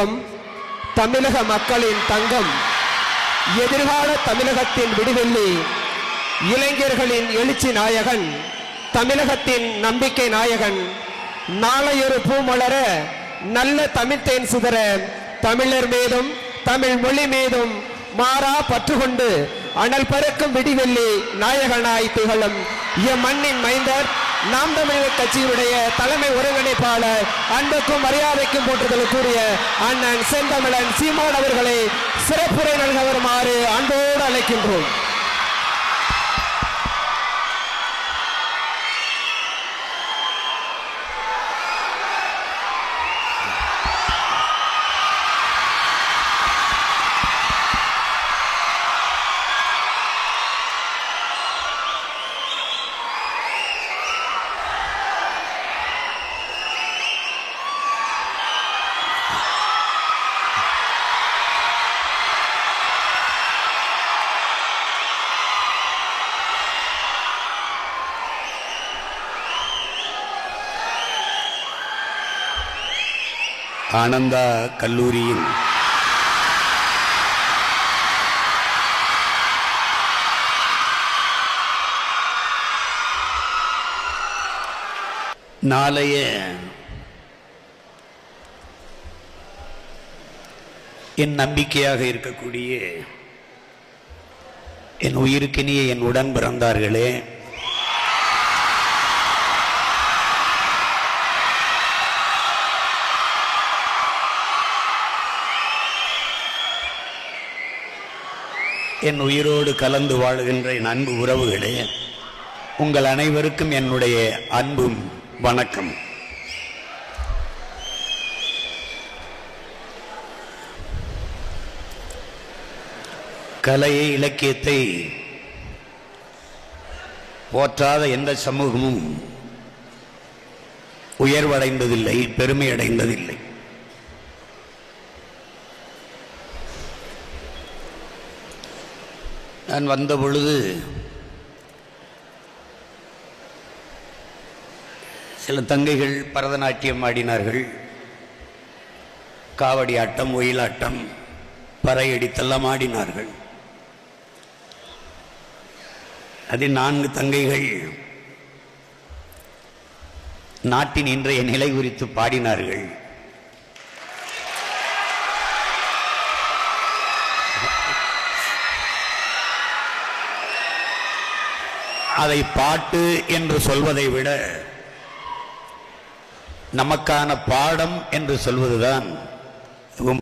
நேசிக்கும் தமிழக மக்களின் தங்கம். எதிர்கால தமிழகத்தின் விடுவெள்ளி இளைஞர்களின் எழுச்சி நாயகன் தமிழகத்தின் நம்பிக்கை நாயகன். நாளையொரு பூமலர நல்ல தமிழ்த்தேன் சிதற தமிழர் மீதும் தமிழ் மொழி மீதும் மாறா பற்று கொண்டு அனல் பறக்கும் விடிவெள்ளி நாயகனாய் திகழும் எம் மண்ணின் மைந்தர் நாம் தமிழர் கட்சியினுடைய தலைமை ஒருங்கிணைப்பாளர் அன்புக்கும் மரியாதைக்கும் போற்றுதலுக்குரிய அண்ணன் செந்தமிழன் சீமான் அவர்களை சிறப்புரை நல்க வருமாறு அன்போடு அழைக்கின்றோம். ஆனந்தா கல்லூரியின் நாளைய என் நம்பிக்கையாக இருக்கக்கூடிய என் உயிருக்கினிய என் உடன் பிறந்தார்களே என் உயிரோடு கலந்து வாழ்கின்ற என் அன்பு உறவுகளே உங்கள் அனைவருக்கும் என்னுடைய அன்பும் வணக்கம் கலையை இலக்கியத்தை போற்றாத எந்த சமூகமும் உயர்வடைந்ததில்லை பெருமை அடைந்ததில்லை நான் வந்த பொழுது சில தங்கைகள் பரதநாட்டியம் ஆடினார்கள். காவடி ஆட்டம் ஒயிலாட்டம் பறையடித்தெல்லாம் ஆடினார்கள். அதில் நான்கு தங்கைகள் நாட்டின் இன்றைய நிலை குறித்து பாடினார்கள். அதை பாட்டு என்று சொல்வதை விட நமக்கான பாடம் என்று சொல்வதுதான்